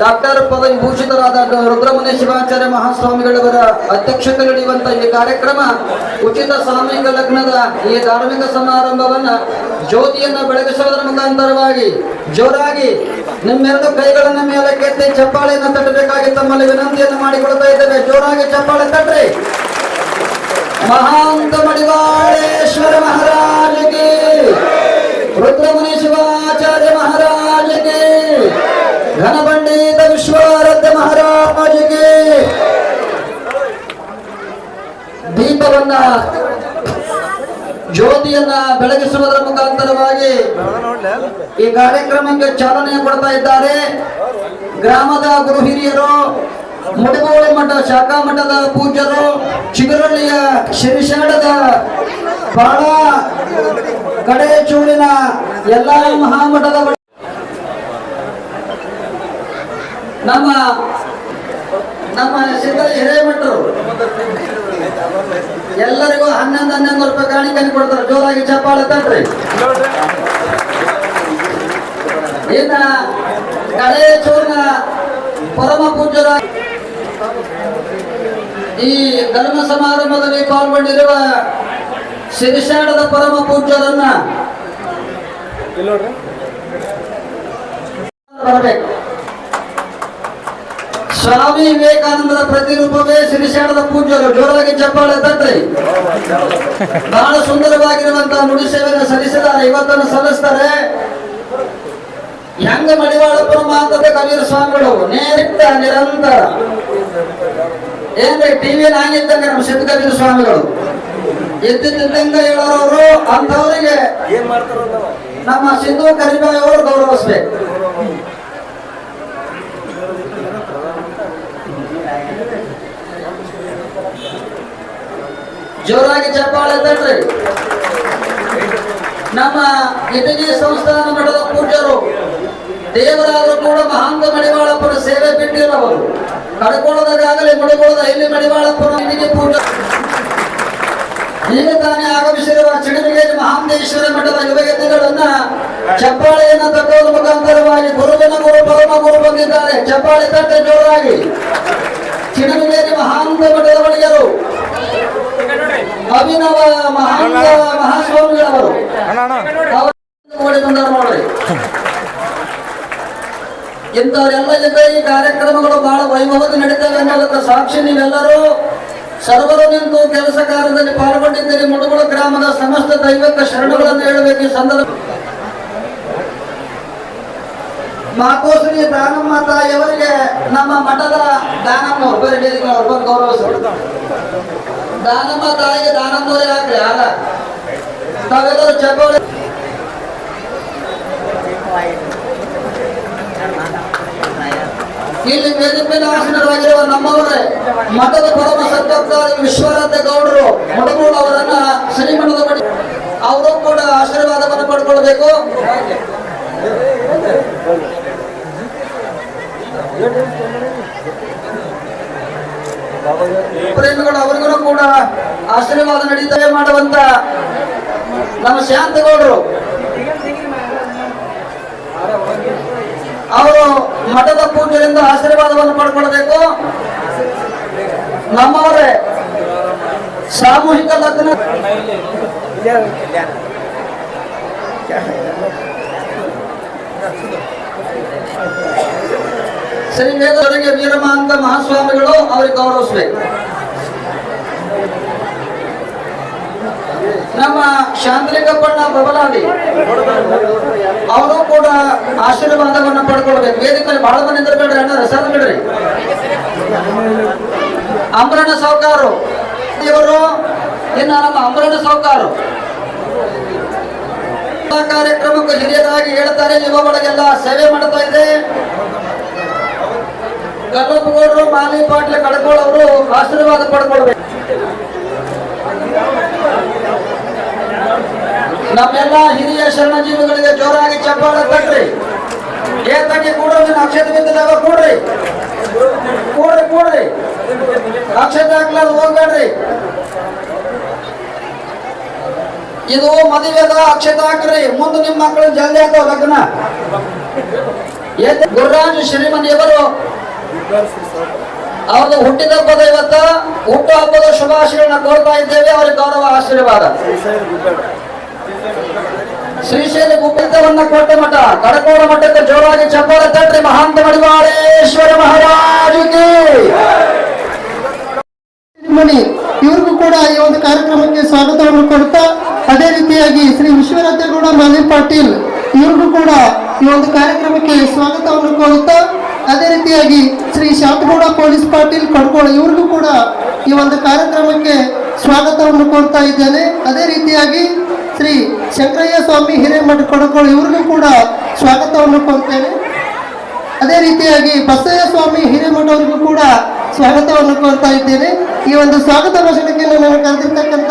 Doctor ಪದವಿ ಭೂಷಿತರಾದ ರುದ್ರಮುನಿ ಶಿವಾಚಾರ್ಯ ಮಹಾಸ್ವಾಮಿಗಳವರ ಅಧ್ಯಕ್ಷತೆ ನಡೆಯುವಂತಹ ಈ ಕಾರ್ಯಕ್ರಮ, ಉಚಿತ ಸಾಮೂಹಿಕ ಲಗ್ನದ ಈ ಧಾರ್ಮಿಕ ಸಮಾರಂಭವನ್ನ ಜ್ಯೋತಿಯನ್ನ ಬೆಳಗಿಸುವುದರ ಮುಖಾಂತರವಾಗಿ ಜೋರಾಗಿ ನಿಮ್ಮೆರಡು ಕೈಗಳನ್ನ ಮೇಲಕ್ಕೆತ್ತಿ ಚಪ್ಪಾಳೆಯನ್ನು ತಟ್ಟಬೇಕಾಗಿ ತಮ್ಮಲ್ಲಿ ವಿನಂತಿಯನ್ನು ಮಾಡಿಕೊಳ್ತಾ ಇದ್ದೇವೆ. ಜೋರಾಗಿ ಚಪ್ಪಾಳೆ ತಟ್ರಿ. ಮಹಾಂತ ಮಡಿವಾಳೇಶ್ವರ ಮಹಾರಾಜಗೆ. ರುದ್ರಮುನಿ ಶಿವಾಚಾರ್ಯ ಮಹಾರಾಜಗೆ. ಘನಪಂಡಿತ ವಿಶ್ವಾರಾಧ್ಯ ಮಹಾರಾಜಗೆ ದೀಪವನ್ನ ಜ್ಯೋತಿಯನ್ನ ಬೆಳಗಿಸುವುದರ ಮುಖಾಂತರವಾಗಿ ಈ ಕಾರ್ಯಕ್ರಮಕ್ಕೆ ಚಾಲನೆ ಕೊಡ್ತಾ ಇದ್ದಾರೆ. ಗ್ರಾಮದ ಗುರು ಹಿರಿಯರು ಮುಡಗೋಳಿ ಮಠ, ಶಾಖಾ ಮಠದ ಪೂಜ್ಯರು, ಚಿಗುರಳ್ಳಿಯ ಶಿರಿಶಾಡದ ಬಾಳ ಕಡೆಚೂರಿನ ಎಲ್ಲ ಮಹಾಮಠದ ನಮ್ಮ ನಮ್ಮ ಸಿದ್ಧ ಹಿರೇಮಠರು. ಎಲ್ಲರಿಗೂ ಹನ್ನೊಂದು ಹನ್ನೊಂದು ರೂಪಾಯಿ ಕಾಣಿಕೆ ಕೊಡ್ತಾರೆ. ಜೋರಾಗಿ ಚಪ್ಪಾಳೆ ತಟ್ರಿ ಇನ್ನ ಕಡೆ ಚೂರಿನ ಪರಮ ಪೂಜರ ಈ ಧರ್ಮ ಸಮಾರಂಭದಲ್ಲಿ ಪಾಲ್ಗೊಂಡಿರುವ ಸಿರಿಶಾಡದ ಪರಮ ಪೂಜರನ್ನ ಬರಬೇಕು. ಸ್ವಾಮಿ ವಿವೇಕಾನಂದರ ಪ್ರತಿರೂಪವೇ ಸಿರಿಶಾಡದ ಪೂಜ್ಯರು. ಜೋರಾಗಿ ಚಪ್ಪಾಳೆ ತಂದ್ರೆ ಬಹಳ ಸುಂದರವಾಗಿರುವಂತಹ ನುಡಿ ಸೇವೆಯನ್ನು ಸಲ್ಲಿಸಿದ್ದಾರೆ. ಇವತ್ತನ್ನು ಸಲ್ಲಿಸ್ತಾರೆ ಹೆಂಗ ಮಡಿವಾಳಪ್ಪನ ಮಾತದೆ ಕಬೀರ ಸ್ವಾಮಿಗಳು. ನೇರಿಕ್ತ ನಿರಂತರ. ಏನ್ರಿ ಟಿವಿ ನಾಗಿದ್ದಂಗೆ ನಮ್ಮ ಸಿದ್ಧ ಕಬೀರ ಸ್ವಾಮಿಗಳು. ಎದ್ದಿದ್ದಂಗ ಹೇಳೋರವರು ಅಂತವರಿಗೆ ನಮ್ಮ ಸಿಂಧು ಕರಿಬಾಯಿ ಅವರು ಗೌರವಿಸ್ಬೇಕು. ಜೋರಾಗಿ ಚಪ್ಪಾಳೆ ತಟ್ರಿ ನಮ್ಮ ಇಟಗಿ ಸಂಸ್ಥಾನ ಮಠದ ಪೂಜ್ಯರು, ದೇವರಾದರೂ ಕೂಡ ಮಹಾಂತ ಮಡಿವಾಳಪ್ಪನ ಸೇವೆ ಬಿಟ್ಟಿರಬಹುದು ಕಡ್ಕೊಳ್ಳೋದಾಗಲಿ ಮುಡಿಕೊಳ್ಳೋದ ಇಲ್ಲಿ ಮಡಿವಾಳಪ್ಪನ ಇಟಗಿ ಪೂಜೆ ಈಗ ತಾನೇ ಆಗಮಿಸಿರುವ ಚಿಡನಗೇರಿ ಮಹಾಂತೇಶ್ವರ ಮಠದ ಯುವಗತಿಗಳನ್ನ ಚಪ್ಪಾಳೆಯನ್ನ ತಟ್ಟುವುದರ ಮುಖಾಂತರವಾಗಿ ಗುರುವಿನ ಗುರು, ಪರಮ ಗುರು ಬಂದಿದ್ದಾರೆ. ಚಪ್ಪಾಳೆ ತಟ್ಟೆ ಜೋರಾಗಿ. ಚಿಡನಗೇರಿ ಮಹಾಂತ ಮಠದ ನೋಡ್ರಿ ಇಂಥವರೆಲ್ಲ ಜೊತೆ ಈ ಕಾರ್ಯಕ್ರಮಗಳು ಬಹಳ ವೈಭವದ ನಡೀತವೆ ಅನ್ನೋದಕ್ಕೆ ಸಾಕ್ಷಿ ನೀವೆಲ್ಲರೂ ಸರ್ವರು ನಿಂತು ಕೆಲಸ ಕಾರ್ಯದಲ್ಲಿ ಪಾಲ್ಗೊಂಡಿದ್ದೀರಿ ಮುಡುಗುಳ ಗ್ರಾಮದ ಸಮಸ್ತ ದೈವಕ ಶರಣಗಳನ್ನು ಹೇಳಬೇಕು ಈ ಸಂದರ್ಭ ಮಾಕೋಶ್ರೀ ದಾನಮ್ಮ ತಾಯಿಯವರಿಗೆ ನಮ್ಮ ಮಠದ ದಾನಮ್ಮ ಗೌರವ ದಾನಮ್ಮ ತಾಯಿಗೆ ದಾನಮ್ಮವರೇ ಹಾಕ್ರಿ ಅಲ್ಲ. ತಾವೆಲ್ಲರೂ ಚಪ್ಪಾಳೆ ಇಲ್ಲಿ ಮೇಲಿಂಬಿನ ಆಸನರಾಗಿರುವ ನಮ್ಮವರೇ, ಮಠದ ಪರಮ ಸತ್ಯೋಕ್ತಾರಿ ವಿಶ್ವನಾಥ ಗೌಡರು ಮಡಗೂಡು ಅವರನ್ನ ಶ್ರೀಮಠದ ಬಳಿ ಅವರು ಕೂಡ ಆಶೀರ್ವಾದವನ್ನು ಪಡ್ಕೊಳ್ಬೇಕು. ಪ್ರೇಮಿಗಳು ಅವರಿಗೂ ಕೂಡ ಆಶೀರ್ವಾದ ನಡೀತವೆ ಮಾಡುವಂತ ನಮ್ಮ ಶಾಂತಗೌಡರು. ಅವರು ಮಠದ ಪೂಜೆಯಿಂದ ಆಶೀರ್ವಾದವನ್ನು ಪಡ್ಕೊಳ್ಬೇಕು. ನಮ್ಮವರೇ, ಸಾಮೂಹಿಕ ಲಗ್ನ. ಶ್ರೀ ವೇದರಿಗೆ ವೀರಮಾಂತ ಮಹಾಸ್ವಾಮಿಗಳು ಅವರಿಗೆ ಗೌರವಿಸ್ಬೇಕು. ನಮ್ಮ ಶಾಂತಲಿಂಗಪ್ಪಣ್ಣ ಬಬಲಾದಿ ಅವರು ಕೂಡ ಆಶೀರ್ವಾದವನ್ನು ಪಡ್ಕೊಳ್ಬೇಕು. ವೇದಿಕೆಯಲ್ಲಿ ಬಹಳ ಮಂದಿ ನಿಂದಿರ್ಬೇಡ್ರಿ ಅಣ್ಣ ರಸ ಬಿಡ್ರಿ ಅಂಬರಣ ಸಾವುಕಾರು. ಇವರು, ಇನ್ನು ನಮ್ಮ ಅಂಬರಣ ಸಾವುಕಾರು. ಕಾರ್ಯಕ್ರಮಕ್ಕೂ ಹಿರಿಯರಾಗಿ ಹೇಳ್ತಾರೆ, ಯುವ ಒಳಗೆಲ್ಲ ಸೇವೆ ಮಾಡ್ತಾ ಇದೆ. ಗಲ್ಲಪ್ಪಗೌಡರು ಮಾಲಿ ಪಾಟ್ಲೆ ಅವರು ಆಶೀರ್ವಾದ ಪಡ್ಕೊಳ್ಬೇಕು. ನಮ್ಮೆಲ್ಲ ಹಿರಿಯ ಶರಣಜೀವಿಗಳಿಗೆ ಜೋರಾಗಿ ಚಪ್ಪಾಳೆ ತಟ್ರಿ. ಏತಕ್ಕೆ ಕೂಡೋದು ಅಕ್ಷತೆ ಬಿದ್ದಾಗ ಕೂಡ್ರಿ. ಕೂಡ್ರಿ ಕೂಡ್ರಿ. ಅಕ್ಷತೆ ಹಾಕ್ಲಾರ್ದು ಹೋಗ್ಬೇಡ್ರಿ. ಇದು ಮದುವೆದ ಅಕ್ಷತೆ ಹಾಕ್ರಿ. ಮುಂದೆ ನಿಮ್ಮ ಮಕ್ಕಳು ಜಲ್ದಿ ಆಗ್ತಾವ ಲಗ್ನ. ಗುರುರಾಜ ಶ್ರೀಮನಿಯವರು ಅವ್ರದ್ದು ಹುಟ್ಟಿದ ಹಬ್ಬದ ಇವತ್ತ ಹುಟ್ಟು ಹಬ್ಬದ ಶುಭಾಶಯಗಳನ್ನ ಕೋರ್ತಾ ಇದ್ದೇವೆ. ಅವರಿಗೆ ಗೌರವ, ಆಶೀರ್ವಾದ. ಶ್ರೀಶೈಲ ಗುಪ್ಪಿತವನ್ನ ಕೋಟೆ ಮಠ ಕಡಕೋಡ ಮಠಕ್ಕೆ ಜೋರಾಗಿ ಚಪ್ಪರ ತಟ್ರಿ ಮಹಾಂತ ಮಡಿವಾಳೇಶ್ವರ ಮಹಾರಾಜುಗೆ ಮಣಿ, ಇವ್ರಿಗೂ ಕೂಡ ಈ ಒಂದು ಕಾರ್ಯಕ್ರಮಕ್ಕೆ ಸ್ವಾಗತವನ್ನು ಕೊಡ್ತಾ, ಅದೇ ರೀತಿಯಾಗಿ ಶ್ರೀ ವಿಶ್ವನಾಥೇಗೌಡ ಮಾಲಿ ಪಾಟೀಲ್, ಇವ್ರಿಗೂ ಕೂಡ ಈ ಒಂದು ಕಾರ್ಯಕ್ರಮಕ್ಕೆ ಸ್ವಾಗತವನ್ನು ಕೋರುತ್ತಾ ಅದೇ ರೀತಿಯಾಗಿ ಶ್ರೀ ಶಾಂತಗೌಡ ಪೊಲೀಸ್ ಪಾಟೀಲ್ ಕಡ್ಕೋಳ ಇವ್ರಿಗೂ ಕೂಡ ಈ ಒಂದು ಕಾರ್ಯಕ್ರಮಕ್ಕೆ ಸ್ವಾಗತವನ್ನು ಕೋರ್ತಾ ಇದ್ದೇನೆ. ಅದೇ ರೀತಿಯಾಗಿ ಶ್ರೀ ಶಂಕರಯ್ಯ ಸ್ವಾಮಿ ಹಿರೇಮಠ ಕಡ್ಕೋಳ ಇವ್ರಿಗೂ ಕೂಡ ಸ್ವಾಗತವನ್ನು ಕೋರ್ತೇನೆ. ಅದೇ ರೀತಿಯಾಗಿ ಬಸಯ್ಯ ಸ್ವಾಮಿ ಹಿರೇಮಠ ಅವ್ರಿಗೂ ಕೂಡ ಸ್ವಾಗತವನ್ನು ಕೋರ್ತಾ ಇದ್ದೇನೆ. ಈ ಒಂದು ಸ್ವಾಗತ ಭಾಷಣಕ್ಕೆ ನಾನು ಕರೆದಿರ್ತಕ್ಕಂಥ